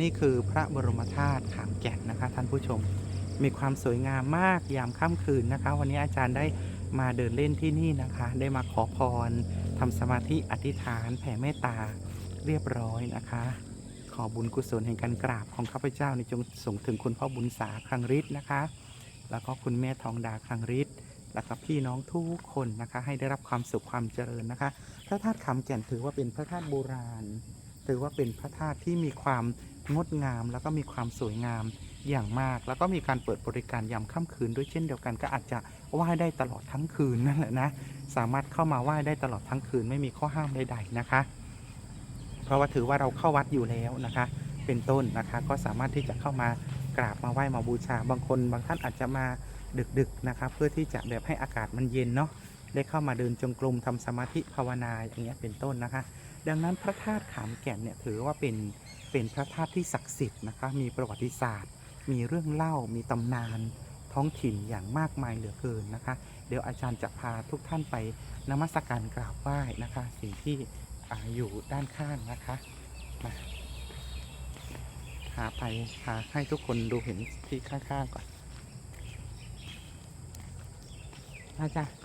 นี่คือพระบรมธาตุขามแก่นนะคะ ท่านผู้ชม มีความสวยงามมากยามค่ำคืนนะคะ วันนี้อาจารย์ได้มาเดินเล่นที่นี่นะคะ ได้มาขอพรทำสมาธิอธิษฐานแผ่เมตตาเรียบร้อยนะคะ ขอบุญกุศลแห่งการกราบของข้าพเจ้าในจงส่งถึงคุณพ่อบุญสาครังฤทธิ์นะคะ แล้วก็คุณแม่ทองดาครังฤทธิ์แล้วก็พี่น้องทุกคนนะคะ ให้ได้รับความสุขความเจริญนะคะ พระธาตุขามแก่นถือว่าเป็นพระธาตุโบราณ ถือว่าเป็นพระธาตุที่มีความ งดงาม แล้วก็มีความสวยงามอย่างมาก แล้วก็มีการเปิดบริการยามค่ำคืนด้วยเช่นเดียวกันก็อาจจะไหว้ได้ตลอดทั้งคืนนั่นแหละนะสามารถเข้ามาไหว้ได้ตลอดทั้งคืนไม่มีข้อห้ามใดๆนะคะ เพราะว่าถือว่าเราเข้าวัดอยู่แล้วนะคะ เป็นต้นนะคะก็สามารถที่จะเข้ามากราบมาไหว้มาบูชา บางคนบางท่านอาจจะมาดึกๆนะคะเพื่อที่จะแบบให้อากาศมันเย็นเนาะได้เข้ามาเดินจงกรมทำสมาธิภาวนาอย่างเงี้ยเป็นต้นนะคะ ดังนั้นพระธาตุขามแก่นเนี่ยถือว่าเป็นเป็นพระธาตุที่ศักดิ์สิทธิ์นะคะ มีประวัติศาสตร์ มีเรื่องเล่า มีตำนานท้องถิ่นอย่างมากมายเหลือเกินนะคะ เดี๋ยวอาจารย์จะพาทุกท่านไปนมัสการกราบไหว้นะคะ สิ่งที่ออยู่ด้านข้างนะคะมาพาไปพาให้ทุกคนดูเห็นที่ข้างๆก่อนอาจารย์